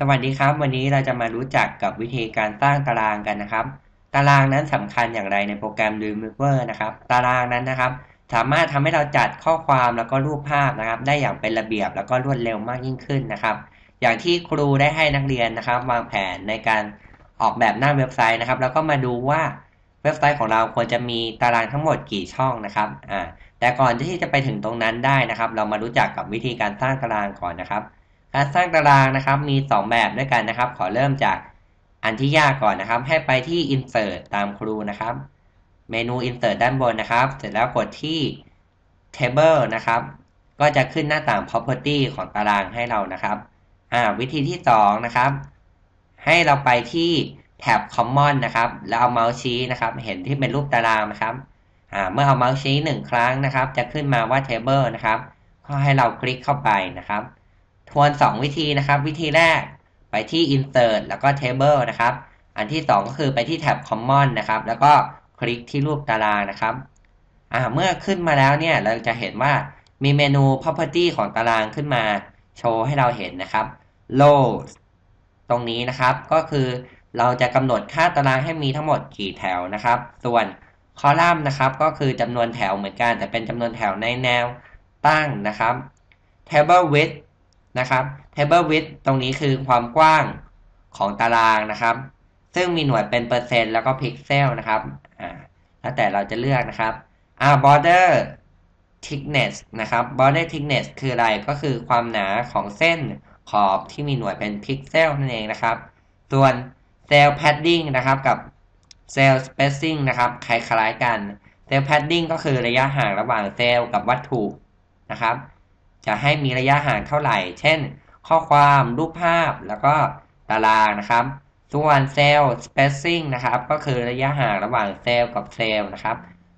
สวัสดีครับ วันนี้เราจะมารู้จักกับวิธีการสร้างตารางกันนะครับ ตารางนั้นสำคัญอย่างไรในโปรแกรม Dreamweaver นะครับ ตารางนั้นนะครับ สามารถทำให้เราจัดข้อความแล้วก็รูปภาพนะครับ ได้อย่างเป็นระเบียบแล้วก็รวดเร็วมากยิ่งขึ้นนะครับ อย่างที่ครูได้ให้นักเรียนนะครับ วางแผนในการออกแบบหน้าเว็บไซต์นะครับ แล้วก็มาดูว่าเว็บไซต์ของเราควรจะมีตารางทั้งหมดกี่ช่องนะครับอ่าแต่ก่อนที่จะไปถึงตรงนั้นได้นะครับ เรามารู้จักกับวิธีการสร้างตารางก่อนนะครับ การสร้างตารางนะครับมี 2 แบบด้วยกันนะครับ ขอเริ่มจากอันที่ยากก่อนนะครับ ให้ไปที่ insert ตามครูนะครับ เมนู insert ด้านบนนะครับ เสร็จแล้วกดที่ table นะครับ ก็จะขึ้นหน้าต่าง property ของตารางให้เรานะครับวิธีที่ 2 นะครับ ให้เราไปที่แท็บ common นะครับ แล้วเอาเมาส์ชี้นะครับ เห็นที่เป็นรูปตารางนะครับเมื่อเอาเมาส์ชี้หนึ่งครั้งนะครับ จะขึ้นมาว่า table นะครับ ก็ให้เราคลิกเข้าไปนะครับ ทวน 2 วิธีนะครับ วิธีแรกไปที่ insert แล้วก็ table นะครับ อันที่ 2 ก็คือไปที่แท็บ common นะครับ แล้วก็คลิกที่รูปตารางนะครับเมื่อขึ้นมาแล้วเนี่ยเราจะเห็นว่ามีเมนู property ของตารางขึ้นมาโชว์ให้เราเห็นนะครับ rows ตรงนี้นะครับก็คือเราจะกำหนดค่าตารางให้มีทั้งหมดกี่แถวนะครับ ส่วนคอลัมน์นะครับก็คือจำนวนแถวเหมือนกัน แต่เป็นจำนวนแถวในแนวตั้งนะครับ table width นะครับ table width ตรงนี้คือความกว้างของตารางนะครับ ซึ่งมีหน่วยเป็นเปอร์เซ็นต์แล้วก็พิกเซลนะครับอ่าแล้วแต่เราจะเลือกนะครับอ่า border thickness นะครับ border thickness คืออะไรก็คือความหนาของเส้นขอบที่มีหน่วยเป็นพิกเซลนั่นเองนะครับ ส่วน cell padding นะครับกับ cell spacing นะครับคล้ายๆกัน cell padding ก็คือระยะห่างระหว่างเซลล์กับวัตถุนะครับ จะให้มีระยะห่างเท่าไหร่ เช่น ข้อความรูปภาพแล้วก็ตารางนะครับ ส่วนเซลล์ spacing นะครับ ก็คือระยะห่างระหว่างเซลล์กับเซลล์นะครับ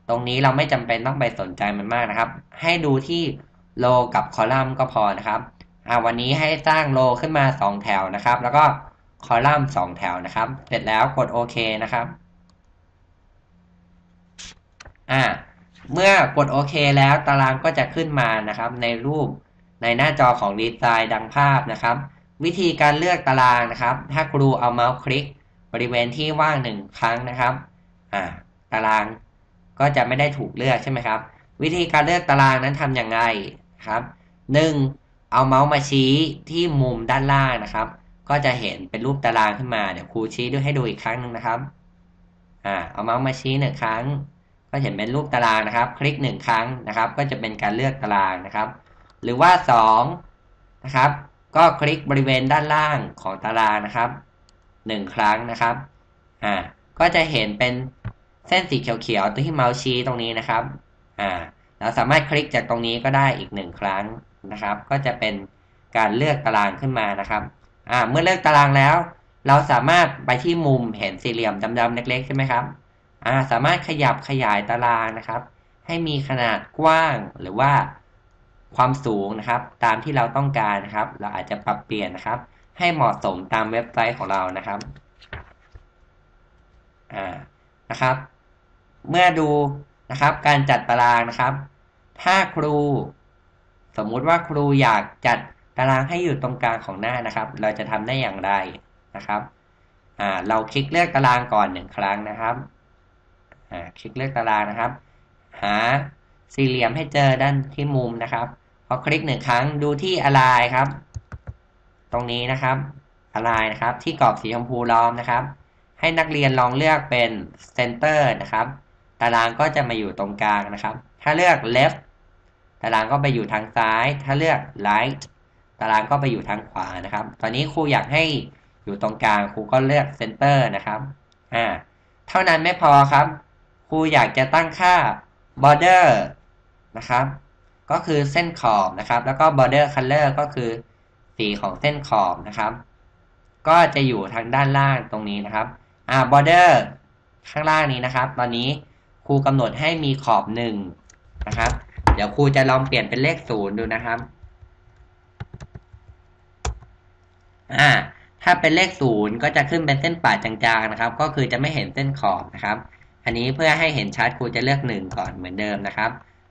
ตรงนี้เราไม่จำเป็นต้องไปสนใจมันมากนะครับ ให้ดูที่โลกับคอลัมน์ก็พอนะครับวันนี้ให้สร้างโลขึ้นมา 2 แถวนะครับ แล้วก็คอลัมน์ 2 แถวนะครับ เสร็จแล้วกดโอเคนะครับ อ่า เมื่อกดโอเคแล้วตารางก็จะขึ้นมานะครับ ในรูปในหน้าจอของดีไซน์ดังภาพนะครับ วิธีการเลือกตารางนะครับ ถ้าครูเอาเมาส์คลิก บริเวณที่ว่างหนึ่งครั้งนะครับอ่าตารางก็จะไม่ได้ถูกเลือกใช่ไหมครับ วิธีการเลือกตารางนั้นทำอย่างไรครับหนึ่งเอาเมาส์มาชี้ที่มุมด้านล่างนะครับ ก็จะเห็นเป็นรูปตารางขึ้นมาเดี๋ยวครูชี้ด้วยให้ดูอีกครั้งหนึ่งนะครับอ่าเอาเมาส์มาชี้หนึ่งครั้ง ก็เห็นเป็นรูปตารางนะครับ คลิกหนึ่งครั้งนะครับ ก็จะเป็นการเลือกตารางนะครับ หรือว่า2นะครับ ก็คลิกบริเวณด้านล่างของตารางนะครับ 1 ครั้งนะครับอ่าก็จะเห็นเป็นเส้นสีเขียวๆตัวที่เมาส์ชี้ตรงนี้นะครับอ่าเราสามารถคลิกจากตรงนี้ก็ได้อีกหนึ่งครั้งนะครับ ก็จะเป็นการเลือกตารางขึ้นมานะครับอ่าเมื่อเลือกตารางแล้ว เราสามารถไปที่มุมเห็นสี่เหลี่ยมดำๆเล็กๆใช่ไหมครับ สามารถขยับขยายตารางนะครับ ให้มีขนาดกว้างหรือว่าความสูงนะครับ ตามที่เราต้องการนะครับ เราอาจจะปรับเปลี่ยนนะครับ ให้เหมาะสมตามเว็บไซต์ของเรานะครับอ่านะครับ เมื่อดูนะครับ การจัดตารางนะครับ ถ้าครู สมมุติว่าครูอยากจัดตารางให้อยู่ตรงกลางของหน้านะครับ เราจะทำได้อย่างไรนะครับอ่าเราคลิกเลือกตารางก่อนหนึ่งครั้งนะครับ คลิกเลือกตารางนะครับ หาสี่เหลี่ยมให้เจอด้านที่มุมนะครับพอคลิกหนึ่งครั้งดูที่อะไรครับ ตรงนี้นะครับอะไรนะครับ ที่กรอบสีชมพูล้อมนะครับ ให้นักเรียนลองเลือกเป็น center นะครับ ตารางก็จะมาอยู่ตรงกลางนะครับ ถ้าเลือก left ตารางก็ไปอยู่ทางซ้าย ถ้าเลือก right ตารางก็ไปอยู่ทางขวานะครับ ตอนนี้ครูอยากให้อยู่ตรงกลางครูก็เลือก center นะครับ อ่า เท่านั้นไม่พอครับ ครูอยากจะตั้งค่า border นะครับ ก็คือเส้นขอบนะครับ แล้วก็ border color ก็คือสีของเส้นขอบนะครับ ก็จะอยู่ทางด้านล่างตรงนี้นะครับอ่า border ข้างล่างนี้นะครับ ตอนนี้ครูกำหนดให้มีขอบหนึ่งนะครับ เดี๋ยวครูจะลองเปลี่ยนเป็นเลขศูนย์ดูนะครับอ่าถ้าเป็นเลขศูนย์ก็จะขึ้นเป็นเส้นป่าจางๆนะครับ ก็คือจะไม่เห็นเส้นขอบนะครับ อันนี้เพื่อให้เห็นชัดครูจะเลือก 1 ก่อนเหมือนเดิมนะครับ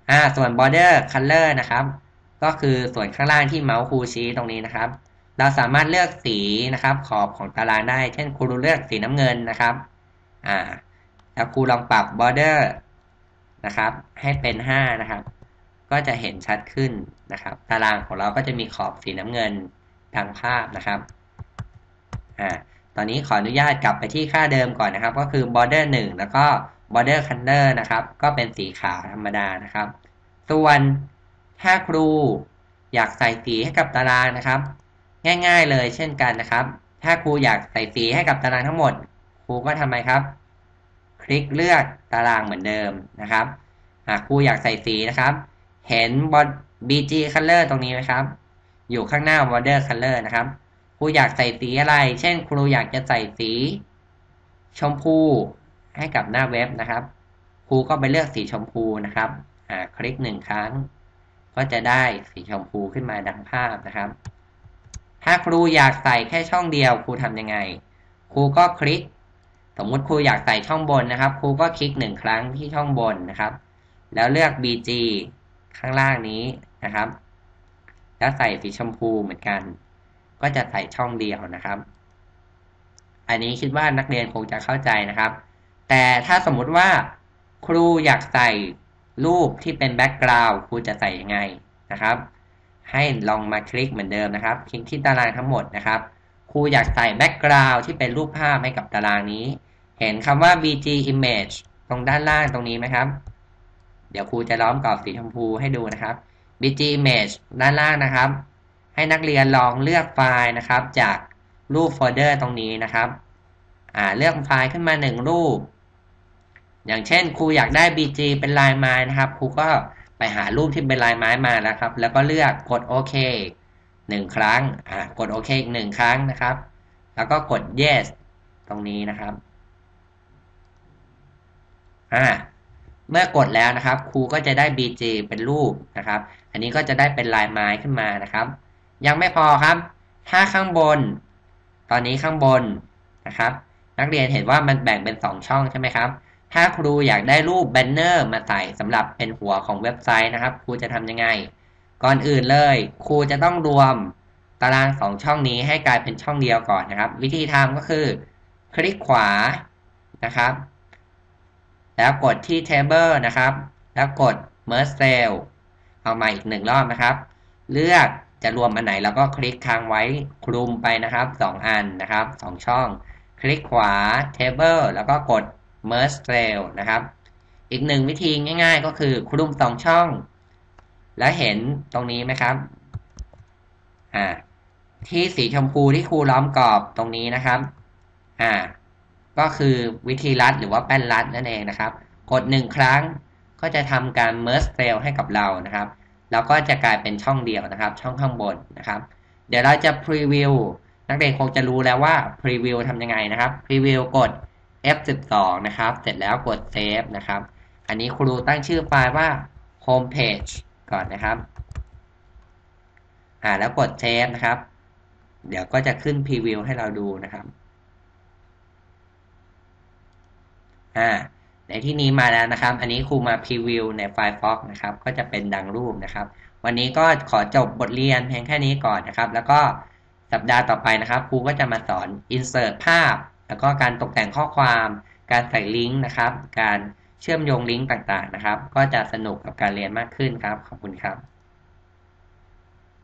อ่าส่วน border color นะครับ ก็คือส่วนข้างล่างที่เมาส์ครูชี้ตรงนี้นะครับ เราสามารถเลือกสีนะครับขอบของตารางได้ เช่นครูเลือกสีน้ำเงินนะครับอ่าแล้วครูลองปรับ border นะครับ ให้เป็น 5 นะครับ ก็จะเห็นชัดขึ้นนะครับ ตารางของเราก็จะมีขอบสีน้ำเงินดังภาพนะครับอ่า ตอนนี้ขออนุญาตกลับไปที่ค่าเดิมก่อนนะครับ ก็คือ border 1 แล้วก็ border color นะครับ ก็เป็นสีขาวธรรมดานะครับ ส่วนถ้าครูอยากใส่สีให้กับตารางนะครับ ง่าย ๆเลยเช่นกันนะครับ ถ้าครูอยากใส่สีให้กับตารางทั้งหมด ครูก็ทำไมครับ คลิกเลือกตารางเหมือนเดิมนะครับหากครูอยากใส่สีนะครับ เห็นบน BG color ตรงนี้ไหมครับ อยู่ข้างหน้า border color นะครับ รูอยากใส่สีอะไร เช่น ครูอยากจะใส่สี ชมพูให้กับหน้าเว็บนะครับ ครูก็ไปเลือกสีชมพูนะครับอ่าคลิกหนึ่งครั้ง ก็จะได้สีชมพูขึ้นมาดังภาพนะครับ ถ้าครูอยากใส่แค่ช่องเดียว ครูทำยังไง ครูก็คลิก สมมติครูอยากใส่ช่องบนนะครับ ครูก็คลิกหนึ่งครั้งที่ช่องบนนะครับ แล้วเลือก BG ข้างล่างนี้นะครับ แล้วใส่สีชมพูเหมือนกัน ก็จะใส่ช่องเดียวนะครับ อันนี้คิดว่านักเรียนคงจะเข้าใจนะครับ แต่ถ้าสมมุติว่าครูอยากใส่รูปที่เป็นแบ็กกราวด์ครูจะใส่ยังไงนะครับ ให้ลองมาคลิกเหมือนเดิมนะครับคลิกที่ตารางทั้งหมดนะครับครูอยากใส่แบ็กกราวด์ที่เป็นรูปภาพให้กับตารางนี้ เห็นคำว่า bg image ตรงด้านล่างตรงนี้ไหมครับ เดี๋ยวครูจะล้อมกรอบสีชมพูให้ดูนะครับ bg image ด้านล่างนะครับ ให้นักเรียนลองเลือกไฟล์นะครับ จากรูปโฟลเดอร์ตรงนี้นะครับเลือกไฟล์ขึ้นมาหนึ่งรูป อย่างเช่นครูอยากได้ bg เป็นลายไม้นะครับครูก็ไปหารูปที่เป็นลายไม้มาแล้วครับ แล้วก็เลือกกดโอเคหนึ่งครั้งกดโอเคอีกหนึ่งครั้งนะครับ แล้วก็กด yes ตรงนี้นะครับเมื่อกดแล้วนะครับครูก็จะได้ bg เป็นรูปนะครับ อันนี้ก็จะได้เป็นลายไม้ขึ้นมานะครับ ยังไม่พอครับ ถ้าข้างบน ตอนนี้ข้างบนนะครับ นักเรียนเห็นว่ามันแบ่งเป็น 2 ช่องใช่ไหมครับ ถ้าครูอยากได้รูปแบนเนอร์มาใส่สำหรับเป็นหัวของเว็บไซต์นะครับ ครูจะทำยังไง ก่อนอื่นเลย ครูจะต้องรวมตาราง 2 ช่องนี้ให้กลายเป็นช่องเดียวก่อนนะครับ วิธีทำก็คือ คลิกขวานะครับ แล้วกดที่ Table นะครับ แล้วกด Merge Cell เอามาอีกหนึ่งรอบนะครับ เลือก จะรวมอันไหนแล้วก็คลิกค้างไว้คลุมไปนะครับ 2 อันนะครับ 2 ช่อง คลิกขวา Table แล้วก็กด Merge Cell นะครับ อีกหนึ่งวิธีง่ายๆ ก็คือคลุม 2 ช่อง แล้วเห็นตรงนี้ไหมครับอ่าที่สีชมพูที่ครูล้อมกรอบตรงนี้นะครับอ่าก็คือวิธีรัดหรือว่าแป้นรัดนั่นเองนะครับ กดหนึ่งครั้งก็จะทำการ merge cell ให้กับเรานะครับ แล้วก็จะกลายเป็นช่องเดียวนะครับ ช่องข้างบนนะครับ เดี๋ยวเราจะ preview นักเรียนคงจะรู้แล้วว่า preview ทำยังไงนะครับ preview กด F12 นะครับ เสร็จแล้วกด save นะครับ อันนี้ครูตั้งชื่อไฟล์ว่า home page ก่อนนะครับ อ่าแล้วกด save นะครับ เดี๋ยวก็จะขึ้น preview ให้เราดูนะครับ อ่า ในที่นี้มาแล้วนะครับ อันนี้ครูมาพรีวิวในไฟล์ Fox นะครับ ก็จะเป็นดังรูปนะครับ วันนี้ก็ขอจบบทเรียนเพียงแค่นี้ก่อนนะครับ แล้วก็สัปดาห์ต่อไปนะครับ ครูก็จะมาสอน insert ภาพ แล้วก็การตกแต่งข้อความ การใส่ลิงก์นะครับ การเชื่อมโยงลิงก์ต่างๆนะครับ ก็จะสนุกกับการเรียนมากขึ้นครับ ขอบคุณครับ